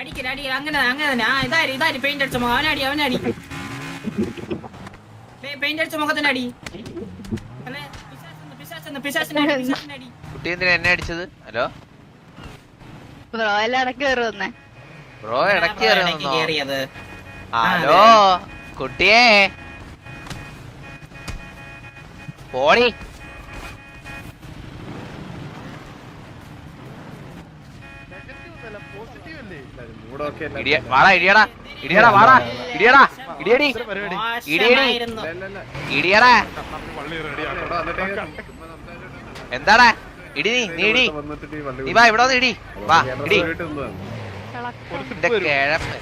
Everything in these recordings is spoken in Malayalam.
അടിക്കല അടിക്കല അങ്ങനെ അങ്ങനെ തന്നെ. ആ ഇതാരി ഇതാര്? പെയിന്റ് അടിച്ച മുഖം. അവനടി അവനടി. പെയിന്റ് അടിച്ച മുഖത്തിന് അടി. കുട്ടി എന്തിനാ എന്നെ അടിച്ചത്? ഹലോ? ബ്രോ എല്ലാം ഇടയ്ക്ക് കയറുന്നേ ബ്രോ ഇടയ്ക്ക് കേറിയത്. ഹലോ? കുട്ടിയെ? പോണി വാടാ ഇടിയടാ. ഇടിയടാ വാടാ. ഇടിയടാ ഇടിയടി. ഇടിയടി. ഇടിയടാ. എന്താടാ? ഇടി നീ ഇടി. നീ വാ ഇവിടെ ഇടി. വാ ഇടി. കിഴപ്പ്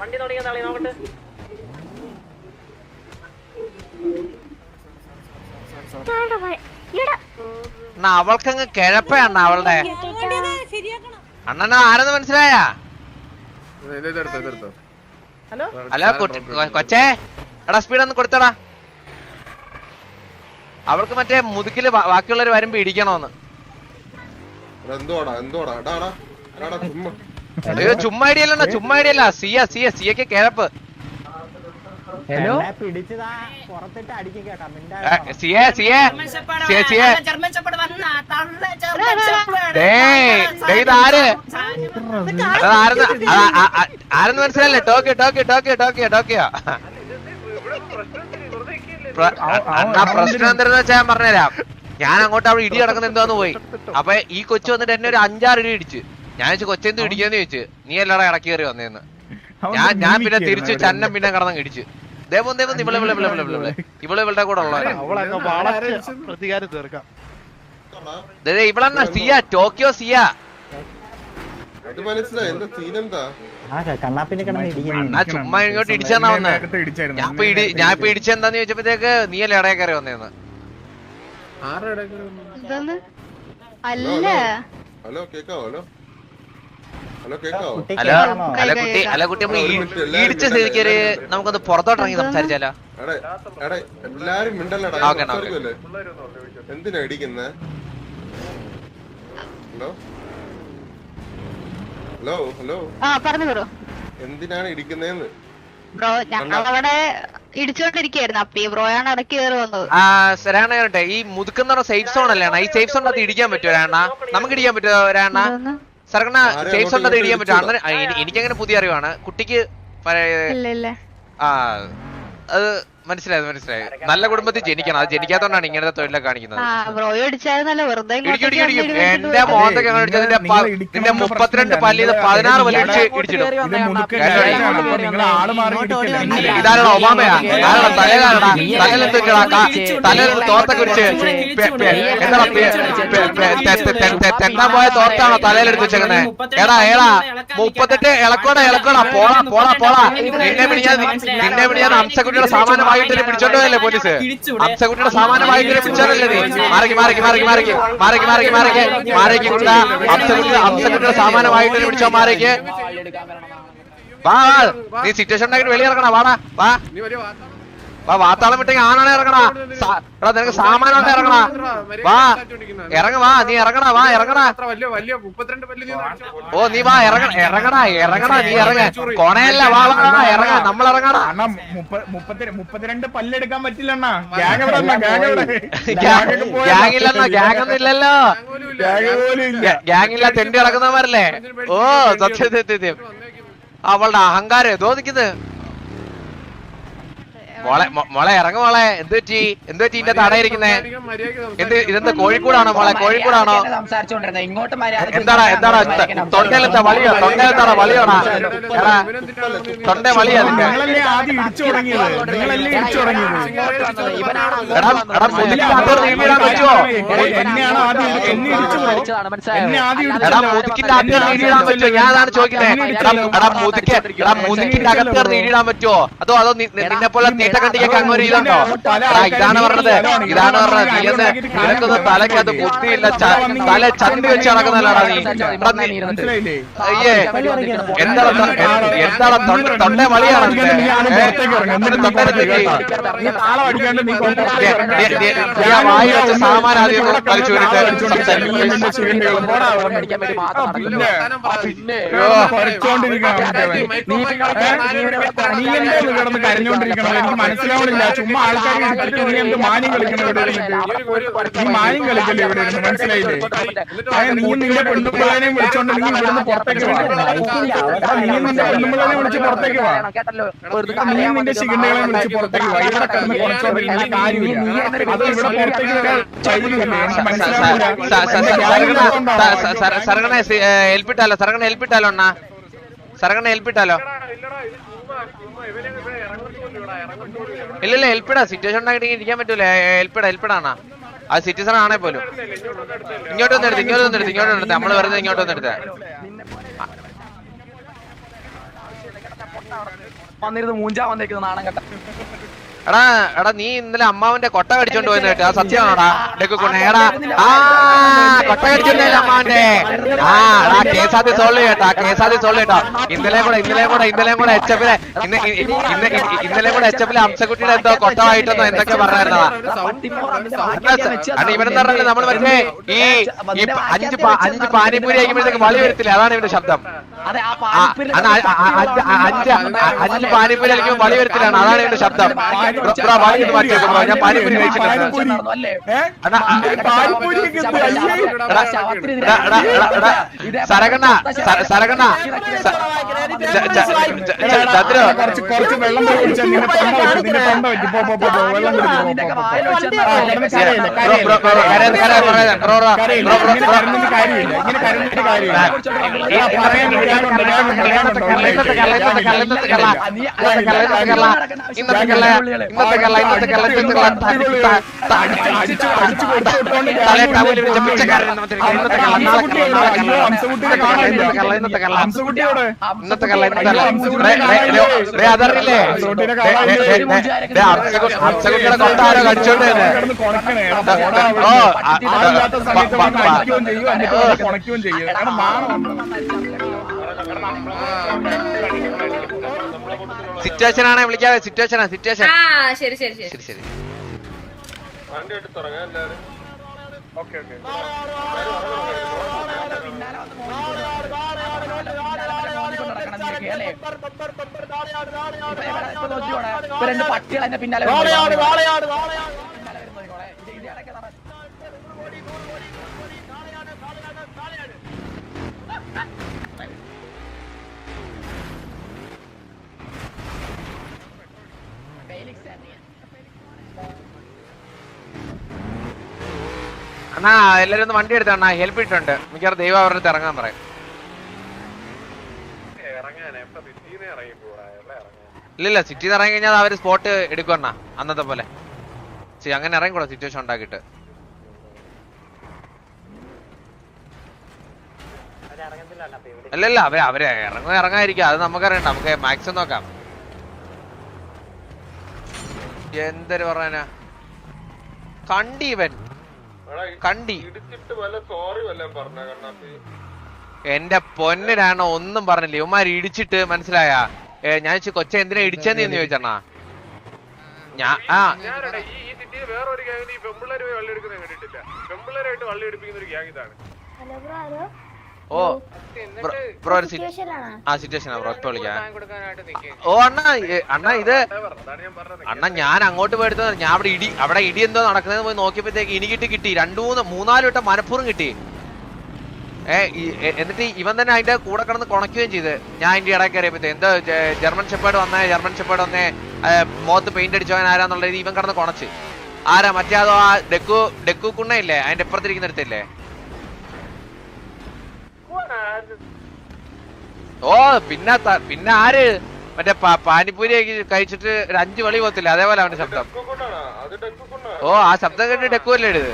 വണ്ടി തുടങ്ങിയ നോക്കട്ടെ. അണ്ണ അവൾക്കങ്ങ് കിഴപ്പയാണ് അവളുടെ? അണ്ണന ആരെന്ന് മനസ്സിലായാ? ഹലോ? കൊച്ചേ എടാ സ്പീഡ് ഒന്ന് കൊടുത്തടാ. അവൾക്ക് മറ്റേ മുതുക്കിൽ ബാക്കിയുള്ളവര് വരുമ്പോ ഇടിക്കണോന്ന്. ചുമ്മാ. ചുമ്മാടിയല്ല സിയാ സിയാ സിയ സിയക്ക് കിഴപ്പ്. പിടിച്ചതാ. പുറത്തിട്ട് അടിക്കും കേട്ടാ. ആരെന്ന് മനസ്സിലായില്ലേ. Tokyo Tokyo Tokyo Tokyo Tokyo. അണ്ണാ പ്രശ്നം എന്തെന്ന് വെച്ചാൽ ഞാൻ പറഞ്ഞുതരാം. ഞാൻ അങ്ങോട്ട് അവിടെ ഇടി നടക്കുന്ന എന്താന്ന് പോയി. അപ്പൊ ഈ കൊച്ചു വന്നിട്ട് എന്നെ ഒരു അഞ്ചാറ് ഇടി ഇടിച്ച്. ഞാൻ വെച്ച് കൊച്ചെന്ത് ഇടിക്കാന്ന് ചോദിച്ചു. നീ എല്ലാടെ ഇടക്കേറി കയറി വന്നേന്ന്. ഞാൻ ഞാൻ പിന്നെ തിരിച്ചു ചന്നം പിന്നെ കടന്നു ഇടിച്ചു. ദേവൻ ദേവൻ ഇവളെ ഇവളെ ഇവളെ ഇവളെ ഇവളെ. ഇവളെ ഇവളുടെ കൂടെ ഉള്ള പ്രതികാരം തീർക്കാം. ഇവളെന്ന സിയ ടോക്കിയോ സിയ. ചുമ്മാ ഇങ്ങോട്ട് ഇടിച്ചാന്നാ വന്നെ. ഞാൻ ഇപ്പൊ ഇടിച്ചെന്താന്ന് ചോദിച്ചപ്പോഴത്തേക്ക് നീ അല്ലേ ഇടയെ കയറി വന്നേന്ന് അല്ല. ഹലോ കേക്കാവോ ഹലോ? ഹലോ കുട്ടി ഹലോ അല്ല കുട്ടി അല്ല കുട്ടി നമ്മൾ ഇടിച്ച സ്ഥിതിക്ക് ഒരു നമുക്കൊന്ന് പുറത്തോട്ട് ഇറങ്ങി സംസാരിച്ചാലോ? എടേ എടേ എല്ലാരും? എന്തിനാ ഇടിക്കുന്നേ? ഹലോ? Hello hello? ആ പറഞ്ഞു ബ്രോ എന്തിനാണ് ഇടിക്കുന്നേന്ന്? ബ്രോ ഞങ്ങളവിടെ ഇടിച്ചോണ്ടിരിക്കായിരുന്നു അപ്പൊ. ഈ ബ്രോയാണ് ഇടയ്ക്ക് കയറി വന്നത്. ആ കേട്ടെ ഈ മുതുക്കുന്ന സേഫ് സോൺ അല്ലേ? ഈ സേഫ് സോണിനകത്ത് ഇടിക്കാൻ പറ്റുമോ രാണ? നമുക്ക് ഇടിക്കാൻ പറ്റുമോ രാണ? എനിക്കങ്ങനെ പുതിയ അറിവാണ്. കുട്ടിക്ക് ആ മനസ്സിലായത് മനസ്സിലായത് നല്ല കുടുംബത്തിൽ ജനിക്കണം. അത് ജനിക്കാത്തോണ്ടാണ് ഇങ്ങനത്തെ തൊഴിലെ കാണിക്കുന്നത്. എന്റെ മോത്തൊക്കെ നിന്റെ മുപ്പത്തിരണ്ട് പല്ലിൽ പതിനാറ് പല്ല് ഇടിച്ചിടും. ഇതാരാണ് ഒബാമയാ? ആരാണ് തലയിൽ തോത്ത കുറിച്ച് തെന്നാൻ പോയ തോർത്താണോ തലയിലെടുത്ത് വെച്ചേക്കുന്നത് എടാ ഏടാ മുപ്പത്തെട്ട് ഇളക്കോടാ ഇളക്കോടാ പോളാ പോളാ പോടാ നിന്നെ പിടിയാ നിന്നെ പിടിയാ അംസക്കുട്ടിയുടെ സാമാന്യമായ വാങ്ങിട്ട് പിടിച്ചോണ്ടല്ലേ പോലീസ്? അംസക്കുട്ടിയുടെ സാമാനം വാങ്ങിട്ട് പിടിച്ചോണ്ടല്ലേ നീ? മാറക്കി മാറക്കി മാറക്കി മാറക്കി മാറക്കി മാറക്കി മാറക്കി. മാറിക്ക് കുട്ട അംസക്കുട്ടി അംസക്കുട്ടിയുടെ സാമാനം വാങ്ങിട്ട് പിടിച്ചോ മാറക്കി. വാ വാ. നീ സിറ്റുവേഷൻ ഉണ്ടാക്കിട്ട് വെളിയിറക്കണ വാടാ വാ. നീ വലിയ വാർത്ത വാ വാത്താളം വിട്ടെങ്കിൽ ആണാണ് ഇറങ്ങണാ. എടാ നിനക്ക് സാമാനാണ് ഇറങ്ങണാ. വാ. ഇറങ്ങ വാ നീ ഇറങ്ങണാ വാ ഇറങ്ങണാ ഓ നീ വാ ഇറങ്ങ ഇറങ്ങണാ ഇറങ്ങണാ നീ ഇറങ്ങ. കൊണയല്ല വാ വാ ഇറങ്ങ നമ്മൾ ഇറങ്ങണ മുപ്പത്തിരണ്ട് പല്ലെടുക്കാൻ പറ്റില്ല ഗ്യാങ് ഇല്ലെന്നാ ഗ്യാങ് ഒന്നും ഇല്ലല്ലോ ഗ്യാങ് ഇല്ല. തെണ്ടി ഇറങ്ങുന്നവരല്ലേ ഓ സത്യം അവളുടെ അഹങ്കാരം ഏതോ നിക്കുന്നത് മോളെ മോളെ ഇറങ്ങ മോളെ. എന്ത് പറ്റി? എന്ത് പറ്റി ഇന്റെ തടയിരിക്കുന്നേ എന്ത് ഇതെന്ത് കോഴിക്കോടാണോ മോളെ? കോഴിക്കോടാണോ? എന്താടാ എന്താടാ തൊണ്ടയിലത്തെ വളിയോ തൊണ്ടയിലത്താടാ വളിയോടാ തൊണ്ട വളിയാ നിന്റെ എന്നെയാണ് ആദ്യം എന്നെ ഇടിച്ചു ബ്രോ എന്നെ ആദ്യം ഇടിച്ചു ഞാൻ അതാണ് ചോദിക്കുന്നത് മുതുക്കിന്റെ അകത്ത് നീടിടാൻ പറ്റുമോ അതോ അതോ നിന്നെ പോലെ നീട്ട കണ്ടിയൊക്കെ അങ്ങനെ ഇതുണ്ടോ ഇതാണ് പറഞ്ഞത് ഇതാണ് പറഞ്ഞത് നീ എന്ന് നിനക്കൊന്ന് തലക്കകത്ത് ബുദ്ധിയില്ല തല ചന്തി വെച്ച് നടക്കുന്നതല്ലാണ് നീ അയ്യേ എന്താണ് എന്താണ് തൊണ്ട മളിയാണ് തൊണ്ടരത്തേക്ക് വായി വെച്ച സാധനം ആദ്യം. നീ എന്തേ കിടന്ന് കരഞ്ഞോണ്ടിരിക്കണം. എനിക്ക് മനസ്സിലാവണില്ല. ചുമ്മാ ആൾക്കാർ നീ എന്ത് മാന്യം കളിക്കണം ഇവിടെ നീ മാന്യം കളിക്കല്ലേ ഇവിടെ മനസ്സിലായില്ലേ? നീ നിന്റെ പെണ്ണുപിള്ളേനെയും വിളിച്ചോണ്ട് നീ ഇവിടുന്ന് പുറത്തേക്ക് വാ. നീ നിന്റെ പെണ്ണുപിള്ളേനെ വിളിച്ച് പുറത്തേക്ക് വാ. നീ നിന്റെ ശിഖണ്ഡകളെ വിളിച്ച് പുറത്തേക്ക് വാ ഇവിടെ കിടന്ന് കുറച്ചോണ്ടിരിക്കുന്ന കാര്യമില്ല അത് ഇവിടെ പുറത്തേക്ക് സരകണ ഏൽപ്പിട്ടാലോ? സരകണ ഏൽപ്പിട്ടാലോ അണ്ണാ? സരകണ ഏൽപ്പിട്ടാലോ? ഇല്ലല്ല ഏൽപ്പിടാ. സിറ്റുവേഷൻ ഉണ്ടാക്കിട്ട് ഇരിക്കാൻ പറ്റൂല. ഏൽപ്പിടാ ഏൽപ്പിടാണ ആ സിറ്റിസൺ ആണേ പോലും. ഇങ്ങോട്ട് വന്നെടുത്ത് ഇങ്ങോട്ട് വന്നെടുത്ത് ഇങ്ങോട്ട് വന്നെടുത്ത്. നമ്മൾ വെറുതെ ഇങ്ങോട്ട് വന്നെടുത്ത. വന്നിരുന്ന് മൂഞ്ചാ വന്നേക്കുന്നു നാണം കെട്ട. എടാ എടാ നീ ഇന്നലെ അമ്മാവന്റെ കൊട്ട കടിച്ചോണ്ട് പോയെന്ന് കേട്ടോ. സത്യമാണോടാ? ഡെക്കുണ്ണ എടാ ആ കൊട്ട കടിച്ചോണ്ടേ അമ്മാവന്റെ. ആ എടാ കേസാദി സോൾവ് കേട്ടോ കേസാദി സോൾവ് കേട്ടോ ഇന്നലെ കൂടെ ഇന്നലെ കൂടെ ഇന്നലെ കൂടെ എച്ച് എഫിലെ ഇന്ന് ഇന്നലെ കൂടെ എച്ച് എഫിലെ അംസക്കുട്ടിയുടെ എന്തോ കൊട്ടമായിട്ടെന്നോ എന്തൊക്കെ പറഞ്ഞായിരുന്നതാ? ഇവനെന്ന് പറഞ്ഞാൽ നമ്മൾ മറ്റേ ഈ അഞ്ച് അഞ്ച് പാനിപ്പൂരി കഴിക്കുമ്പോഴത്തേക്ക് വളി വരത്തില്ല? അതാണ് ഇവന്റെ ശബ്ദം. അഞ്ച് പാനിപ്പൂരി കളിക്കുമ്പോൾ വളി വരത്തിലാണ് അതാണ് എന്റെ ശബ്ദം. വളി മാറ്റി ബ്രോ ഞാൻ പാനിപ്പൂരി കഴിച്ചിട്ടുണ്ട് സരകണ്ണ സരകണ്ണ. കുറച്ച് ഇന്നത്തെ കള്ള ഇന്നത്തെ അതറിയില്ലേ ഹംസകുട്ടിയുടെ കൊട്ടാരോ കടിച്ചോണ്ട് ഓ ചെയ്യും ചെയ്യും സിറ്റുവേഷൻ ആണ് വിളിക്കാതെ സിറ്റുവേഷനാ സിറ്റുവേഷൻ ആ ശരി ശരി ശരി ശരി ശരി വണ്ടി എടുത്തിറങ്ങാം എല്ലാരും ഓക്കെ ഓക്കെ രണ്ട് പട്ടികൾ എന്നെ പിന്നാലെ അണ്ണാ എല്ലാരും ഒന്ന് വണ്ടി എടുത്ത അണ്ണാ. ഹെൽപ്പ് ഇട്ടുണ്ട്. മിക്കവാറും ദൈവം അവരുടെ അടുത്ത് ഇറങ്ങാൻ പറയും. ഇറങ്ങി ഇല്ലില്ല സിറ്റിയിൽ ഇറങ്ങി കഴിഞ്ഞാൽ അവർ സ്പോട്ട് എടുക്കണ അണ്ണാ അന്നത്തെ പോലെ. അങ്ങനെ ഇറങ്ങിക്കൂടാ സിറ്റുവേഷൻ ഉണ്ടാക്കിയിട്ട്. അല്ലല്ല അവർ അവർ ഇറങ്ങുക ഇറങ്ങാതിരിക്കും. അത് നമുക്കറിയണ്ട. നമുക്ക് മാക്സിമം നോക്കാം. എന്തൊരു പറഞ്ഞ കണ്ടി ഇവൻ. എടാ, കണ്ടി. എന്റെ പൊന്നിനാണോ ഒന്നും പറഞ്ഞില്ല. ഇവന്മാർ ഇടിച്ചിട്ട് മനസ്സിലായ? ഞാൻ കൊച്ചെ എന്തിനാ ഇടിച്ചെന്ന് എന്ന് ചോദിച്ചണ്ണാ ഞാൻ ആ. വേറൊരു ഗ്യാങ്ങിന് ഈ പെമ്പിള്ളേര് പോയി വള്ളി എടുക്കുന്നത് കണ്ടിട്ടില്ല. പെമ്പിള്ളേരായിട്ട് വള്ളി എടുപ്പിക്കുന്ന ഒരു ഗ്യാങ് ഇതാണ്. ഓ ബ്രോ ഒരു ആ സിറ്റുവേഷൻ ബ്രോ ഇപ്പൊ വിളിക്കാം. ഓ അണ്ണാ അണ്ണ ഇത് അണ്ണ ഞാൻ പറഞ്ഞത് അണ്ണാ ഞാൻ അങ്ങോട്ട് പോയെടുത്ത ഞാൻ അവിടെ ഇടി അവിടെ ഇടി എന്തോ നടക്കുന്നത് പോയി നോക്കിയപ്പോഴത്തേക്ക് ഇനി കിട്ടി. കിട്ടി രണ്ടു മൂന്ന് മൂന്നാൽ വട്ടം മനഃപൂർവം കിട്ടി. ഏ എ- എന്നിട്ട് ഇവൻ തന്നെ അതിന്റെ കൂടെ കിടന്ന് കുണയ്ക്കുകയും ചെയ്ത്. ഞാൻ അതിന്റെ ഇടയിൽ കയറിയപ്പോഴത്തേക്ക് എന്തോ ജർമ്മൻ ഷെപ്പേഡ് വന്നേ ജർമ്മൻ ഷെപ്പേഡ് വന്നേ മോത്ത് മുഖത്ത് പെയിന്റ് അടിച്ചവൻ ആരാന്നുള്ള രീതി ഇവൻ കിടന്ന് കുണച്ച്. ആരാ മറ്റേ അതോ ആ ഡെക്കു ഡെക്കു കുണ്ണയില്ലേ അതിന്റെ ഇപ്പുറത്തിരിക്കുന്ന ഇപ്പുറത്തിരിക്കുന്നിടത്തില്ലേ? ഓ പിന്നെ പിന്നെ ആര്? മറ്റേ പാനിപ്പൂരി കഴിച്ചിട്ട് ഒരു അഞ്ചു വളി പോത്തില്ല അതേപോലെ അവന്റെ ശബ്ദം. ഓ ആ ശബ്ദം കേട്ട് ഡെക്കു അല്ലേ ഇത്?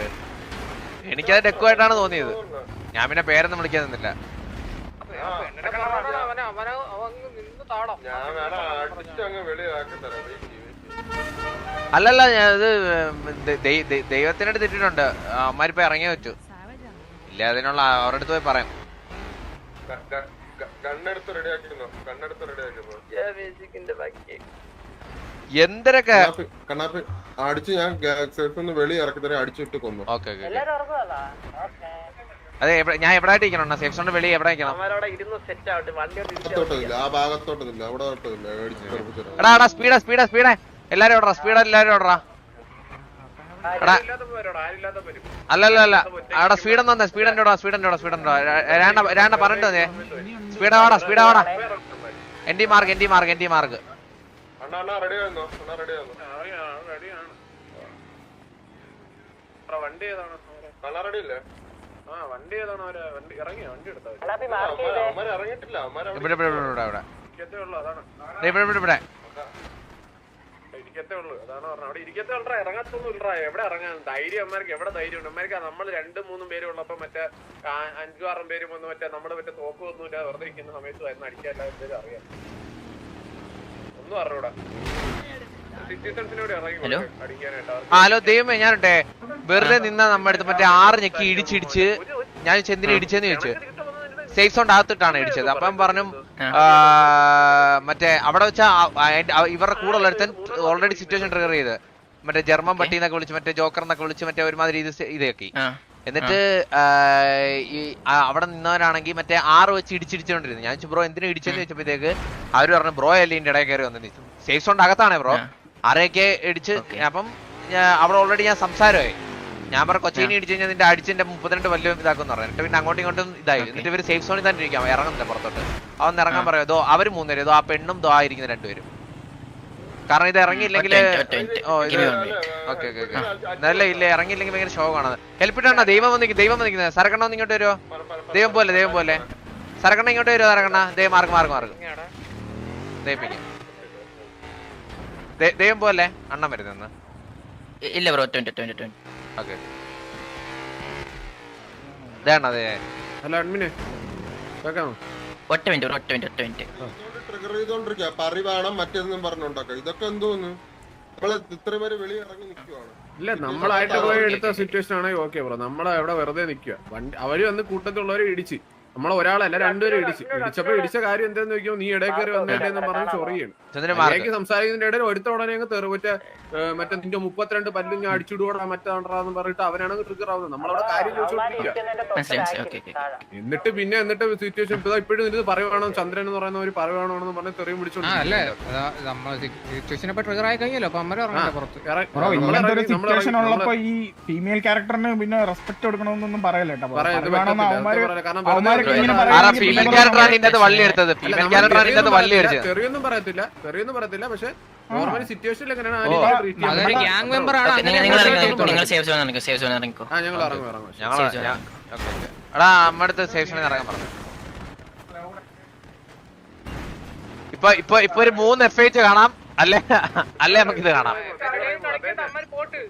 എനിക്കത് ഡെക്കു ആയിട്ടാണ് തോന്നിയത്. ഞാൻ പിന്നെ പേരൊന്നും വിളിക്കാൻ നിന്നില്ല. അല്ലല്ല ഞാൻ ഇത് ദൈവത്തിനടുത്ത് ഇട്ടിട്ടുണ്ട്. അമ്മാരിപ്പോ ഇറങ്ങി വെച്ചു. ഇല്ല അതിനുള്ള അവരുടെ അടുത്ത് പോയി പറയാം. കണ്ണെടുത്ത് റെഡിയാക്കിയിരുന്നോ കണ്ണെടുത്ത് റെഡിയാക്കിയിരുന്നോ എന്തൊക്കെ? കണ്ണാപ്പി കണ്ണാപ്പി അടിച്ച് ഞാൻ നിന്ന് വെളി ഇറക്കി തരാം അടിച്ചിട്ട് കൊന്നു. ഓക്കെ ഓക്കെ അതെ? ഞാൻ എവിടെ ആയിട്ട് ഇരിക്കണം സേഫ് സോണിന്റെ വെളി എവിടെ. എടാ എടാ സ്പീഡാ സ്പീഡാ സ്പീഡാ എല്ലാരും ഓടറാ സ്പീഡാ എല്ലാരും ഓടറാ വരും അല്ലല്ല അല്ല അവിടെ സ്പീഡ് തന്നെ സ്പീഡ് എന്നോടാ സ്പീഡ് എന്നോടാ സ്പീഡ് എന്നോടാ രണ്ട രാണ്ട പറഞ്ഞിട്ട് തന്നെ സ്പീഡ് ആവാടാ speed ആവാടാ N D mark N D mark N D mark വണ്ടി ഏതാണ് റെഡി ഇല്ലേ ഇവിടെ ഇവിടെ ഇവിടെ ഇവിടെ ഇവിടെ ഇവിടെ ഇവിടെ ഇരിക്കത്തേ ഉള്ളൂ. അതാണ് പറഞ്ഞത്. അവിടെ ഇരിക്കത്തേ ഉള്ളൂ. ഇറങ്ങത്തൊന്നും ഇല്ലടാ എവിടെ ഇറങ്ങാൻ? ധൈര്യം അമ്മമാർക്ക് എവിടെ ധൈര്യം ഉണ്ട് അമ്മമാർക്ക് നമ്മൾ രണ്ടും മൂന്നും പേരും ഉള്ളപ്പോ മറ്റേ അഞ്ചു ആറും പേരും വന്ന് മറ്റേ നമ്മൾ മറ്റേ തോക്കൊന്നും ഇല്ല വെറുതെ ഇരിക്കുന്ന സമയത്ത് വരുന്ന അടിക്കാല്ല എന്തേലും അറിയാം. ഒന്നും അറിഞ്ഞൂടാ. ഹലോ? ഹലോ ദൈവമേ ഞാനുണ്ടേ. വെറുതെ നിന്നാ നമ്മുടെ അടുത്ത് മറ്റേ ആറ് ഞെക്കി ഇടിച്ചിടിച്ച് ഞാൻ ചെന്തിനെ ഇടിച്ചെന്ന് ചോദിച്ചു. സേഫ് സോൺ അകത്തിട്ടാണ് ഇടിച്ചത്. അപ്പം പറഞ്ഞു മറ്റേ അവിടെ വെച്ച ഇവരുടെ കൂടെ ഉള്ളടുത്തൻ ഓൾറെഡി സിറ്റുവേഷൻ ട്രിഗർ ചെയ്ത്. മറ്റേ ജർമ്മൻ പട്ടി എന്നൊക്കെ വിളിച്ച് മറ്റേ ജോക്കർ എന്നൊക്കെ വിളിച്ച് മറ്റേ ഒരുമാതിരി ഇത് ഇതാക്കി. എന്നിട്ട് ഈ അവിടെ നിന്നവരാണെങ്കിൽ മറ്റേ ആറ് വെച്ച് ഇടിച്ചിടിച്ചോണ്ടിരുന്നു ഞാൻ ബ്രോ എന്തിനു ഇടിച്ചെന്ന് ചോദിച്ചപ്പോഴത്തേക്ക് അവർ പറഞ്ഞു ബ്രോ അല്ലേ ഇതിന്റെ ഇടയിൽ കയറി വന്നു സേഫ് സോൺ അകത്താണേ ബ്രോ. ആരെയൊക്കെ ഇടിച്ച് അപ്പം അവിടെ ഓൾറെഡി ഞാൻ സംസാരമായി. ഞാൻ പറഞ്ഞ കൊച്ചിനെ ഇടിച്ചു കഴിഞ്ഞാൽ നിന്റെ അടിച്ചിന്റെ മുപ്പത്തിരണ്ട് വല്ലതും ഇതാക്കും പറഞ്ഞു എന്നിട്ട് പിന്നെ അങ്ങോട്ടും ഇങ്ങോട്ടും ഇതായി എന്നിട്ട് ഇവർ സേഫ് സോണിൽ തന്നെ ഇരിക്കാം ഇറങ്ങുന്നില്ല പുറത്തോട്ട് അവൻ ഇറങ്ങാൻ പറയോ ഇതോ അവർ മൂന്നുപേരും ഇതോ ആ പെണ്ണും ദോ ആയിരിക്കുന്ന രണ്ടുപേരും കാരണം ഇത് ഇറങ്ങിയില്ലെങ്കിൽ ഓ ഇത് ഓക്കെ ഓക്കെ ഓക്കെ നല്ല ഇല്ല ഇറങ്ങിയില്ലെങ്കിൽ ഭയങ്കര ഷോ ഹെൽപ്പ് ഇട്ടാ ദൈവം വന്നിരിക്കും ദൈവം വന്നിരിക്കുന്നത് സരക്കണ്ണ ഒന്ന് ഇങ്ങോട്ട് വരുമോ ദൈവം പോലെ ദൈവം പോലെ സരക്കണ്ണ ഇങ്ങോട്ട് വരുമോ സരക്കണ്ണ ദൈവം മാർക്ക് മാർക്ക് മാർക്ക് ദൈവം ദൈവം പോലെ അണ്ണൻ വരുന്നെന്ന് ഇല്ല bro twenty twenty twenty okay ഇതാണ് അതെ. ഹലോ അഡ്മിനെ. കേൾക്കാമോ ഒറ്റ മിനിറ്റ് ബ്രോ ഒറ്റ മിനിറ്റ് ഒറ്റ മിനിറ്റ്. ട്രിഗർ ചെയ്തോണ്ടിരിക്കുക പറി വേണം മറ്റേതെന്നും പറഞ്ഞോണ്ടൊക്കെ ഇതൊക്കെ എന്തോന്ന്? നമ്മൾ ഇത്രയും പേര് വെളി ഇറങ്ങി നിൽക്കുവാണ് ഇല്ല നമ്മളായിട്ട് പോയി എടുത്ത സിറ്റുവേഷൻ ആണെങ്കിൽ ഓക്കെ ബ്രോ നമ്മളെ എവിടെ വെറുതെ നിൽക്കുക വണ്ടി അവർ വന്ന് കൂട്ടത്തിലുള്ളവരെ ഇടിച്ച്. നമ്മളെ ഒരാളല്ല രണ്ടുപേരും ഇടിച്ച്. ഇടിച്ചപ്പോ ഇടിച്ച കാര്യം എന്താന്ന് ചോദിക്കും നീ ഇടയിൽ കയറി വന്നേന്ന് പറഞ്ഞ് ചൊറിയാണ് ഇടയ്ക്ക് സംസാരിക്കുന്നതിന്റെ ഇടയിൽ ഒരുത്ത ഉടനെ അങ്ങ് തെറി മറ്റേ മറ്റേ നിന്റെ മുപ്പത്തിരണ്ട് പല്ലും ഞാൻ അടിച്ചുവിടുവാടാ മറ്റാണ്ടാന്ന് പറഞ്ഞിട്ട് അവനാണ് ട്രിഗർ ആവുന്നത്. നമ്മളവിടെ കാര്യം ചോദിച്ചോണ്ടിരിക്കുക എന്നിട്ട് പിന്നെ എന്നിട്ട് സിറ്റുവേഷൻ ഇപ്പൊ ഇപ്പോഴും ഇത് പറയുവാണോ ചന്ദ്രൻ എന്ന് പറയുന്നവർ പറയുവാണോ എന്ന് പറഞ്ഞ് തെറിയും ആ അല്ലേ? പിടിച്ചോണ്ട് നമ്മൾ സിറ്റുവേഷൻ ഇപ്പൊ ട്രിഗർ ആയി കഴിഞ്ഞല്ലോ അപ്പൊ അമ്മ ഇറങ്ങണ്ട പുറത്ത്. ബ്രോ ഇങ്ങനത്തെ സിറ്റുവേഷൻ ഉള്ളപ്പോ ഈ ഫീമെയിൽ ക്യാരക്ടറിന് പിന്നെ റെസ്പെക്ട് കൊടുക്കണമെന്നൊന്നും പറയല്ലേ കേട്ടോ bro. അത് ഫീമെയിൽ ക്യാരക്ടറാണ് ഇതിന്റെ അകത്ത് വള്ളി എടുത്തത്? ഫീമെയിൽ ക്യാരക്ടറാണ് ഇതിന്റെ അകത്ത് വള്ളി അടിച്ചത് തെറിയൊന്നും പറയത്തില്ല. തെറിയൊന്നും പറയത്തില്ല. പക്ഷെ നോർമലി സിറ്റുവേഷനിൽ എങ്ങനെയാണ് ഗ്യാങ് മെമ്പർ ആണ്. നിങ്ങൾ അങ്ങനെ നിങ്ങൾ സേഫ് സോൺ ഇറങ്ങിക്കോ സേവ് സോൺ ഇറങ്ങിക്കോ. ആ ഞങ്ങൾ ഇറങ്ങും ഇറങ്ങും. ഓക്കേ. എടാ അമ്മ അടുത്ത് സ്റ്റേഷനിൽ ഇറങ്ങാൻ പറഞ്ഞു. ഇപ്പൊ ഇപ്പൊ ഇപ്പൊ ഒരു മൂന്ന് എഫ് ഐച്ച് കാണാം. അല്ലേ? അല്ലേ നമുക്കിത് കാണാം. പോട്ട്.